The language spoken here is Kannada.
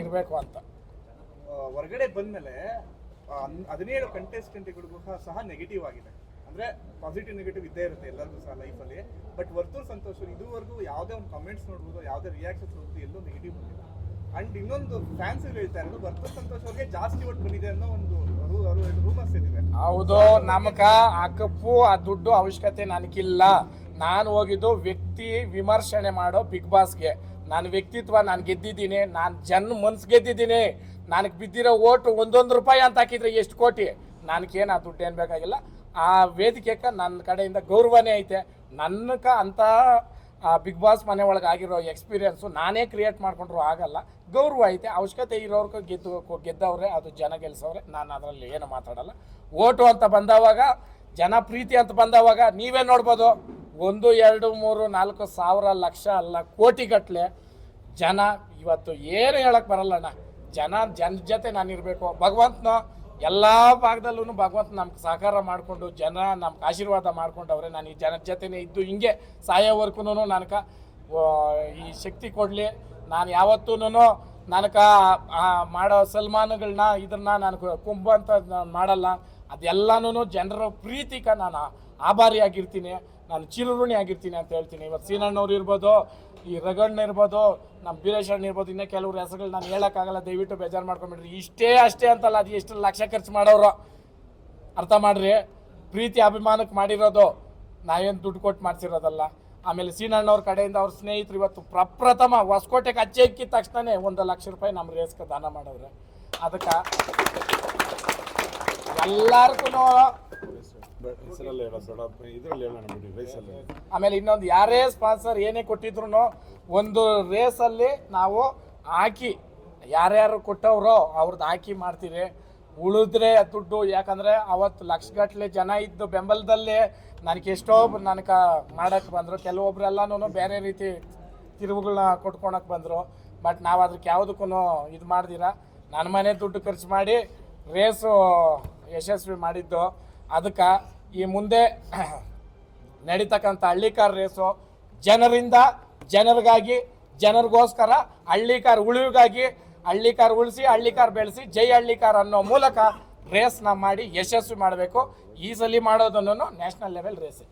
ಇರಬೇಕು ಅಂತ. ಹೊರಗಡೆ ಬಂದ್ಮೇಲೆ ಹದಿನೇಳು ಕಂಟೆಸ್ಟೆಂಟ್ಗಳಿಗೂ ಸಹ ನೆಗೆಟಿವ್ ಆಗಿದೆ. ಅಂದ್ರೆ ಪಾಸಿಟಿವ್ ನೆಗೆಟಿವ್ ಇದ್ದೇ ಇರುತ್ತೆ ಎಲ್ಲರಿಗೂ ಸಹ ಲೈಫಲ್ಲಿ ಬಟ್ ವರ್ತೂರ್ ಸಂತೋಷ್ ಇದುವರೆಗೂ ಯಾವುದೇ ಒಂದು ಕಮೆಂಟ್ಸ್ ನೋಡ್ಬೋದು ಯಾವುದೇ ರಿಯಾಕ್ಷನ್ಸ್ ನೋಡ್ಬೋದು ಎಲ್ಲೂ ನೆಗೆಟಿವ್ ಬಂದಿಲ್ಲ. ಅಂಡ್ ಇನ್ನೊಂದು ಫ್ಯಾನ್ಸ್ ಹೇಳ್ತಾ ಇರೋದು ವರ್ತೂರ್ ಸಂತೋಷ್ ಅವ್ರಿಗೆ ಜಾಸ್ತಿ ಓಟ್ ಬಂದಿದೆ ಅನ್ನೋ ಒಂದು ರೂಮರ್ಸ್ ಇದಿದೆ ಹೌದು ನಮಗ ಆ ಕಪ್ಪು ಆ ದುಡ್ಡು ಅವಶ್ಯಕತೆ ನನಗಿಲ್ಲ. ನಾನು ಹೋಗಿದ್ದು ವ್ಯಕ್ತಿ ವಿಮರ್ಶನೆ ಮಾಡೋ ಬಿಗ್ ಬಾಸ್ಗೆ. ನನ್ನ ವ್ಯಕ್ತಿತ್ವ, ನಾನು ಗೆದ್ದಿದ್ದೀನಿ, ನಾನು ಜನ ಮನ್ಸು ಗೆದ್ದಿದ್ದೀನಿ, ನನಗೆ ಬಿದ್ದಿರೋ ಓಟು ಒಂದೊಂದು ರೂಪಾಯಿ ಅಂತ ಹಾಕಿದ್ರೆ ಎಷ್ಟು ಕೋಟಿ? ನನಗೇನು ಆ ದುಡ್ಡು ಏನು ಬೇಕಾಗಿಲ್ಲ. ಆ ವೇದಿಕೆಗೆ ನನ್ನ ಕಡೆಯಿಂದ ಗೌರವನೇ ಐತೆ. ನನ್ನಕ ಅಂತ ಬಿಗ್ ಬಾಸ್ ಮನೆ ಒಳಗೆ ಆಗಿರೋ ಎಕ್ಸ್ಪೀರಿಯನ್ಸು ನಾನೇ ಕ್ರಿಯೇಟ್ ಮಾಡಿಕೊಂಡ್ರು ಆಗಲ್ಲ. ಗೌರವ ಐತೆ. ಅವಶ್ಯಕತೆ ಇರೋರ್ಗೆ ಗೆದ್ದು, ಗೆದ್ದವ್ರೆ, ಅದು ಜನ ಗೆಲ್ಸವ್ರೆ. ನಾನು ಅದರಲ್ಲಿ ಏನು ಮಾತಾಡಲ್ಲ. ಓಟು ಅಂತ ಬಂದವಾಗ, ಜನ ಪ್ರೀತಿ ಅಂತ ಬಂದವಾಗ ನೀವೇ ನೋಡ್ಬೋದು. ಒಂದು, ಎರಡು, ಮೂರು, ನಾಲ್ಕು ಸಾವಿರ ಲಕ್ಷ ಅಲ್ಲ ಕೋಟಿಗಟ್ಟಲೆ ಜನ ಇವತ್ತು ಏನು ಹೇಳಕ್ ಬರಲ್ಲಣ್ಣ ಜನ ಜನ ಜೊತೆ ನಾನು ಇರಬೇಕು ಭಗವಂತನ ಎಲ್ಲ ಭಾಗದಲ್ಲೂ ಭಗವಂತ ನಮ್ಗೆ ಸಹಕಾರ ಮಾಡಿಕೊಂಡು, ಜನ ನಮ್ಗೆ ಆಶೀರ್ವಾದ ಮಾಡ್ಕೊಂಡವ್ರೆ ನಾನು ಈ ಜನ ಜೊತೆನೇ ಇದ್ದು ಹಿಂಗೆ ಸಾಯೋವರೆಗೂ ನನಗೆ ಈ ಶಕ್ತಿ ಕೊಡಲಿ. ನಾನು ಯಾವತ್ತೂ ನನಗೆ ಮಾಡೋ ಸಲ್ಮಾನುಗಳನ್ನ ಇದನ್ನ ನಾನು ಕುಂಬ ಅಂತ ಮಾಡಲ್ಲ. ಅದೆಲ್ಲನೂ ಜನರ ಪ್ರೀತಿಕ ನಾನು ಆಭಾರಿಯಾಗಿರ್ತೀನಿ. ನಾನು ಚಿರಋಣಿ ಆಗಿರ್ತೀನಿ ಅಂತ ಹೇಳ್ತೀನಿ. ಇವತ್ತು ಸೀನಣ್ಣವ್ರು ಇರ್ಬೋದು, ಈ ರಗಣ್ಣ ಇರ್ಬೋದು, ನಮ್ಮ ಬೀರೇಶ್ ಅಣ್ಣ ಇರ್ಬೋದು, ಇನ್ನೂ ಕೆಲವ್ರ ಹೆಸರುಗಳು ನಾನು ಹೇಳೋಕ್ಕಾಗಲ್ಲ, ದಯವಿಟ್ಟು ಬೇಜಾರು ಮಾಡ್ಕೊಂಬಿಡ್ರಿ. ಇಷ್ಟೇ ಅಷ್ಟೇ ಅಂತಲ್ಲ, ಅದು ಎಷ್ಟು ಲಕ್ಷ ಖರ್ಚು ಮಾಡೋರು. ಅರ್ಥ ಮಾಡ್ರಿ? ಪ್ರೀತಿ ಅಭಿಮಾನಕ್ಕೆ ಮಾಡಿರೋದು ನಾವೇನು ದುಡ್ಡು ಕೊಟ್ಟು ಮಾಡಿಸಿರೋದಲ್ಲ. ಆಮೇಲೆ ಸೀನಣ್ಣವ್ರ ಕಡೆಯಿಂದ ಅವ್ರ ಸ್ನೇಹಿತರು ಇವತ್ತು ಪ್ರಪ್ರಥಮ ಹೊಸಕೋಟೆಗೆ ಅಚ್ಚೆ ಇಕ್ಕಿದ ತಕ್ಷಣನೇ ಒಂದು ಲಕ್ಷ ರೂಪಾಯಿ ನಮ್ಮ ರೇಸ್ಗೆ ದಾನ ಮಾಡವ್ರೆ ಅದಕ್ಕೆ ಎಲ್ಲರಿಗೂ ಆಮೇಲೆ ಇನ್ನೊಂದು, ಯಾರೇ ಸ್ಪಾನ್ಸರ್ ಏನೇ ಕೊಟ್ಟಿದ್ರು ಒಂದು ರೇಸಲ್ಲಿ ನಾವು ಹಾಕಿ, ಯಾರ್ಯಾರು ಕೊಟ್ಟವ್ರೋ ಅವ್ರದ್ದು ಹಾಕಿ ಮಾಡ್ತೀವಿ ಉಳಿದ್ರೆ ದುಡ್ಡು, ಯಾಕಂದರೆ ಅವತ್ತು ಲಕ್ಷಗಟ್ಟಲೆ ಜನ ಇದ್ದು ಬೆಂಬಲದಲ್ಲಿ ನನಗೆ ಎಷ್ಟೋ ನನಗೆ ಮಾಡೋಕ್ಕೆ ಬಂದರು. ಕೆಲವೊಬ್ರೆಲ್ಲನೂ ಬೇರೆ ರೀತಿ ತಿರುವುಗಳನ್ನ ಕೊಟ್ಕೊಳಕ್ಕೆ ಬಂದರು. ಬಟ್ ನಾವು ಅದಕ್ಕೆ ಯಾವುದಕ್ಕೂ ಇದು ಮಾಡ್ದಿರ. ನನ್ನ ಮನೆ ದುಡ್ಡು ಖರ್ಚು ಮಾಡಿ ರೇಸು ಯಶಸ್ವಿ ಮಾಡಿದ್ದು. ಅದಕ್ಕೆ ಈ ಮುಂದೆ ನಡೀತಕ್ಕಂಥ ಹಳ್ಳಿಕಾರ್ ರೇಸು, ಜನರಿಂದ ಜನರಿಗಾಗಿ, ಜನರಿಗೋಸ್ಕರ ಹಳ್ಳಿಕಾರ್ ಉಳಿವಿಗಾಗಿ, ಹಳ್ಳಿಕಾರ್ ಉಳಿಸಿ, ಹಳ್ಳಿಕಾರ್ ಬೆಳೆಸಿ, ಜೈ ಹಳ್ಳಿಕಾರ್ ಅನ್ನೋ ಮೂಲಕ ರೇಸ್ನ ಮಾಡಿ ಯಶಸ್ವಿ ಮಾಡಬೇಕು. ಈ ಸಲ ಮಾಡೋದನ್ನು ನ್ಯಾಷನಲ್ ಲೆವೆಲ್ ರೇಸ್